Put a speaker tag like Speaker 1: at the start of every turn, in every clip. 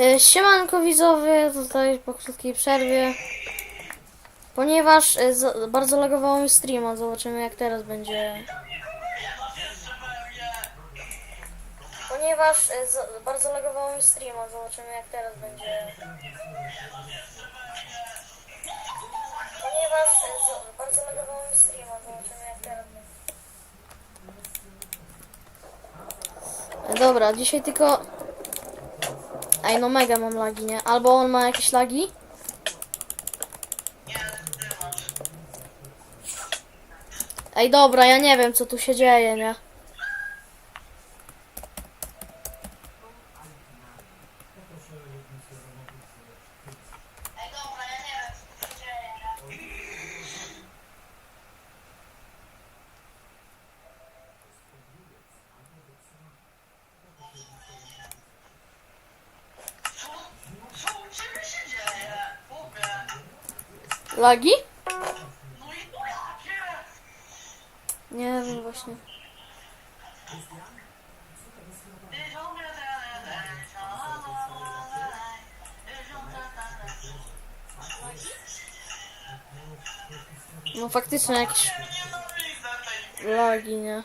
Speaker 1: E, Siemanko widzowie, tutaj po krótkiej przerwie. Ponieważ e, bardzo lagowało mi streama, zobaczymy jak teraz będzie. Ponieważ e, bardzo lagowało mi streama, zobaczymy jak teraz będzie. Ponieważ bardzo lagowało mi streama, zobaczymy jak teraz będzie. Dobra, dzisiaj tylko Ej, no mega mam lagi, nie? Albo on ma jakieś lagi? Ej, dobra, ja nie wiem, co tu się dzieje, nie? Lagi? Nie wiem właśnie. No faktycznie jakieś lagi, nie?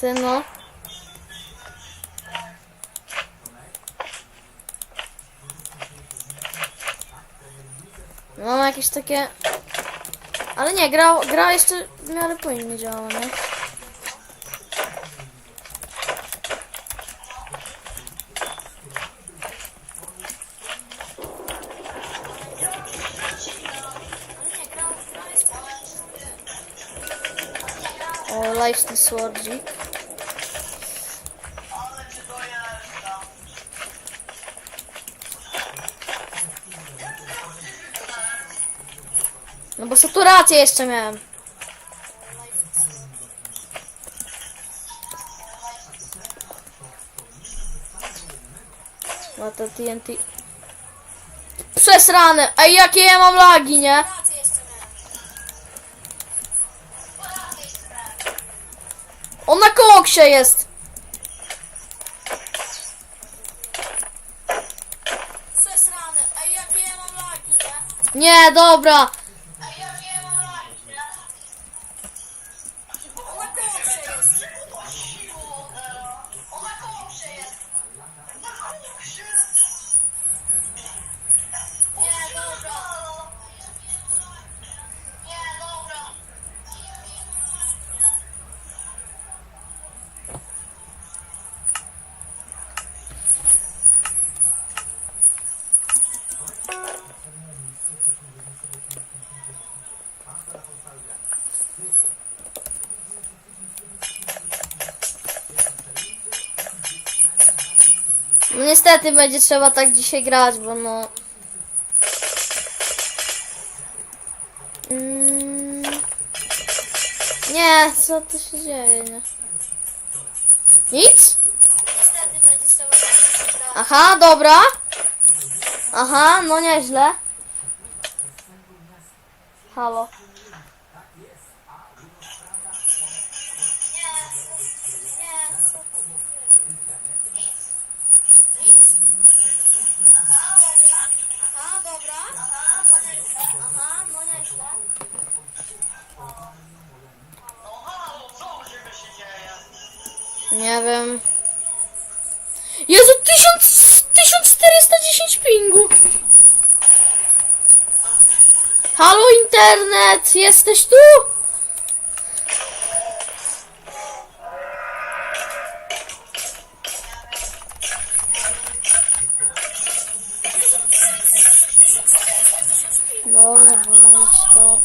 Speaker 2: Ty
Speaker 1: no. No jakieś takie... Ale nie, gra, gra jeszcze w miarę płynnie działa, nie? O, Lifestyle Swordzik. No bo saturację jeszcze miałem. No to TNT. Przesrane! Ej, jakie ja mam lagi, nie? On na koksie jest!
Speaker 3: Nie,
Speaker 1: dobra! No niestety będzie trzeba tak dzisiaj grać, bo no... Mm. Nie, co tu się dzieje, nie? Nic?
Speaker 3: Niestety będzie trzeba tak.
Speaker 1: Aha, dobra. Aha, no nieźle. Halo. Nie wiem. Jezu, 1000, 1410 pingu. Halo internet, jesteś tu? Dobra, walić to.